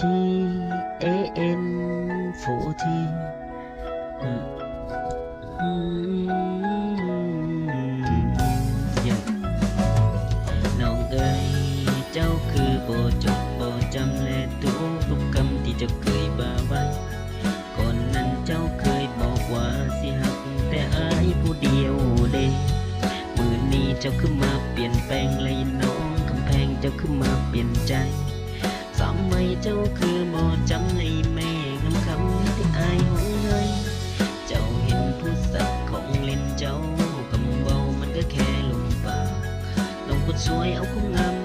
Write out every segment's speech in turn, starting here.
T A N โฟทีอืมอืมอย่าน้องเอ๋ยเจ้าคือโบจดโบจำและตัวทุกคำที่เจ้าเคยบาไว้ก่อนนั้นเจ้าเคยบอกว่าสิหักแต่อายผู้เดียวเด้มือนี้เจ้าขึ้นมาเปลี่ยนแปลงเลยน้องกำแพงเจ้าขึ้นมาเปลี่ยนใจ สมัยเจ้าคือบ่จำในแม่คำคำที่อายหงให้เจ้าเห็นผู้สักของเล่นเจ้ากำเบามันก็แค่ลมปากน้องคนสวยเอาคงงาม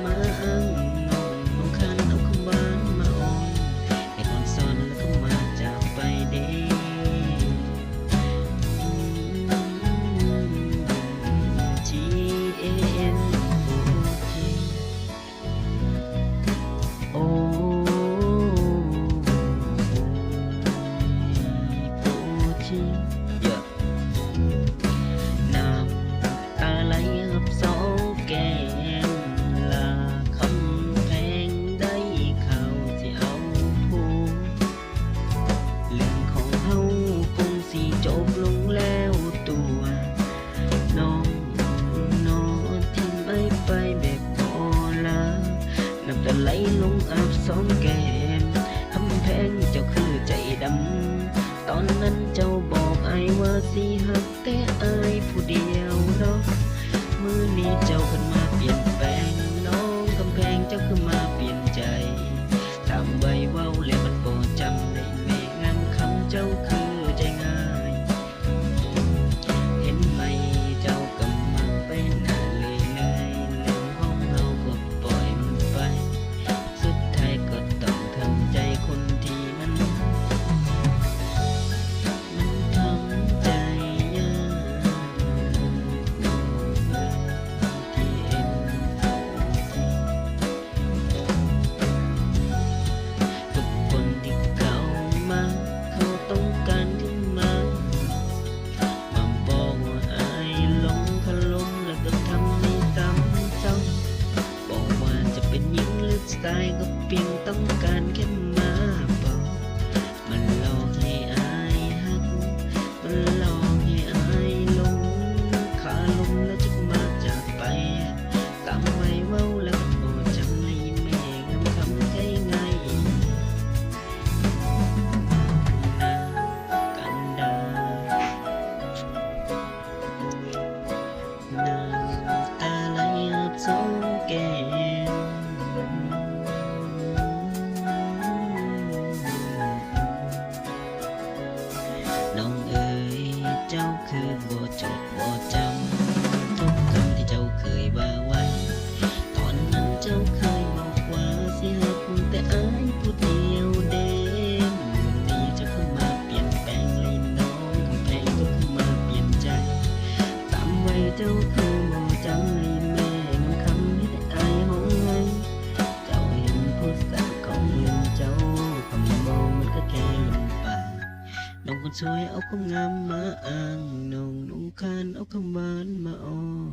ไปแบบพอลาน้ำตาไหลลงอาบสองแก้มคำแพงเจ้าคือใจดำ ตอนนั้นเจ้าบอกไอ้ว่าสิหักแต่ไอ้ายผู้เดียวเนาะมือนี้เจ้าขึ้นมาเปลี่ยนแปลงน้องกำแพงเจ้าขึ้นมาเปลี่ยนใจทำไว้เว้าแล้วมันก็ บ่จดบ่จำทุกคำที่เจ้าเคยว่าไว้ ตอนนั้นเจ้าเคยบอกว่าสิหักแต่อายผู้เดียวเด้นี่เจ้าเข้ามาเปลี่ยนแปลงเลยน้องกำแพงก็เข้ามาเปลี่ยนใจตามไว้เจ้าคือบ่จำในแม่งคำที่ได้อายหงไงเจ้าเห็นผู้สักของเงินเจ้าคำมองมันก็แค่ลมปน้องคนสวยเอาความงามมาอ้าง น้องนุ่ง